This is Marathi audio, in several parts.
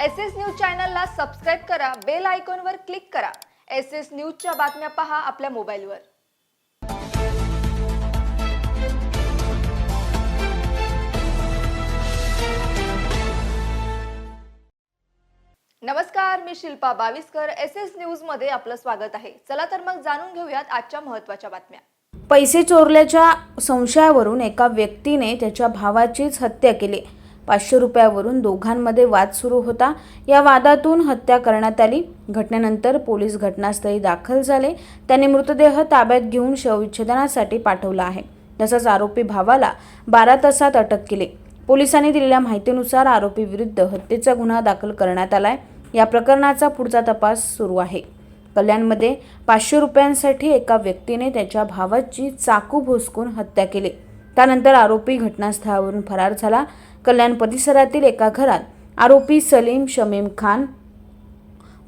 एस एस न्यूज चॅनलला सबस्क्राईब करा बेल आयकॉनवर क्लिक करा. एस एस न्यूजच्या बातम्या पहा आपल्या मोबाईलवर. नमस्कार मी शिल्पा बाविस्कर. एस एस न्यूजमध्ये आपलं स्वागत आहे. चला तर मग जाणून घेऊयात आजच्या महत्त्वाच्या बातम्या. पैसे चोरल्याच्या संशयावरून एका व्यक्तीने त्याच्या भावाचीच हत्या केली. पाचशे रुपयावरून दोघांमध्ये वाद सुरू होता. या वादातून हत्या करण्यात आली. घटनेनंतर पोलीस घटनास्थळी दाखल झाले. त्यांनी मृतदेह ताब्यात घेऊन शवविच्छेदनासाठी पाठवला आहे. तसंच आरोपी भावाला बारा तासात अटक केली. पोलिसांनी दिलेल्या माहितीनुसार आरोपी विरुद्ध हत्येचा गुन्हा दाखल करण्यात आलाय. या प्रकरणाचा पुढचा तपास सुरू आहे. कल्याणमध्ये पाचशे रुपयांसाठी एका व्यक्तीने त्याच्या भावाची चाकू भोसकून हत्या केली. त्यानंतर आरोपी घटनास्थळावरून फरार झाला. कल्याण परिसरातील एका घरात आरोपी सलीम शमीम खान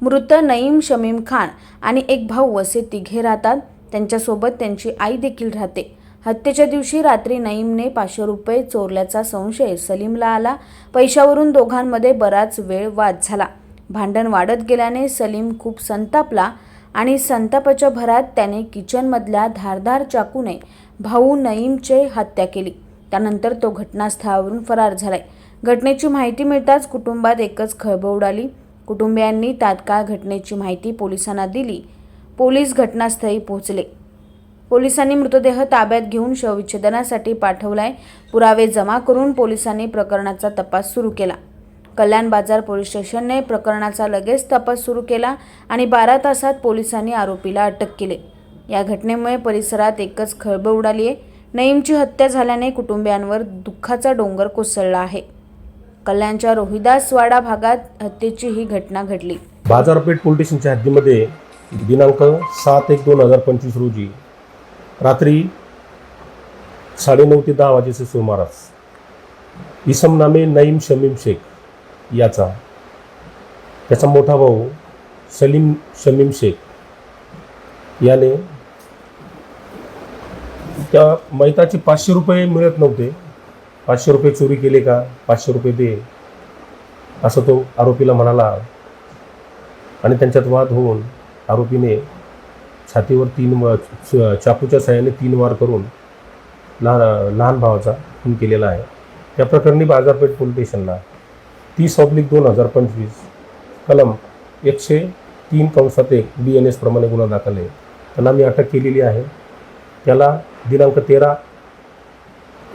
मृत नईम शमीम खान आणि एक भाऊ असे तिघे राहतात. त्यांच्यासोबत त्यांची आई देखील राहते. हत्येच्या दिवशी रात्री नईमने पाचशे रुपये चोरल्याचा संशय सलीमला आला. पैशावरून दोघांमध्ये बराच वेळ वाद झाला. भांडण वाढत गेल्याने सलीम खूप संतापला. आणि संतापाच्या भरात त्याने किचनमधल्या धारदार चाकूने भाऊ नईमचे हत्या केली. त्यानंतर तो घटनास्थळावरून फरार झालाय. घटनेची माहिती मिळताच कुटुंबात एकच खळबळ उडाली. कुटुंबियांनी तात्काळ घटनेची माहिती पोलिसांना दिली. पोलीस घटनास्थळी पोहोचले. पोलिसांनी मृतदेह ताब्यात घेऊन शवविच्छेदनासाठी पाठवलाय. पुरावे जमा करून पोलिसांनी प्रकरणाचा तपास सुरू केला. कल्याण बाजार पोलीस स्टेशनने प्रकरणाचा लगेच तपास सुरू केला आणि बारा तासात पोलिसांनी आरोपीला अटक केली. या घटनेमुळे परिसरात एकच खळबळ उडाली आहे नईमची हत्या झाल्याने कुटुंबियांवर दुःखाचा डोंगर कोसळला आहे. कल्याणच्या रोहिदासवाडा भागात हत्येची ही घटना घडली. बाजारपेठ पोलीस स्टेशनच्या हद्दीमध्ये दिनांक सात एक दोन हजार पंचवीस रोजी रात्री साडेनऊ ते दहा वाजेचे सुमारास इसम नामे नईम शमीम शेख याचा. त्याचा मोठा भाऊ सलीम शमीम शेख. याने त्या मैताचे पाचशे रुपये मिळत नव्हते. पाचशे रुपये चोरी केले का? पाचशे रुपये दे. असं तो आरोपीला म्हणाला. आणि त्यांच्यात वाद होऊन आरोपीने छातीवर तीन वा चाकूच्या सहाय्याने तीन वार करून लहान लहान भावाचा खून केलेला आहे. या प्रकरणी बाजारपेठ पोलीस स्टेशनला तीस ऑब्लिक दोन हजार पंचवीस. कलम एकशे तीन कंसात एक डी एन एसप्रमाणे गुन्हा दाखल आहे. त्यांना मी अटक केलेली आहे. त्याला दिनांक तेरा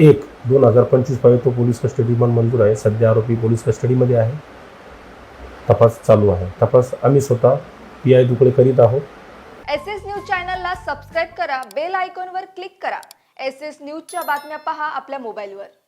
एक दोन हजार पंचवीसपर्यंत तो पोलीस कस्टडी पण मंजूर आहे. सध्या आरोपी पोलीस कस्टडीमध्ये आहे. तपास चालू आहे. तपास आम्ही स्वतः पी आय दुकडे करीत आहोत. एस एस न्यूज चॅनलला सबस्क्राईब करा. बेल आयकॉनवर क्लिक करा. एस एस न्यूजच्या बातम्या पहा आपल्या मोबाईलवर.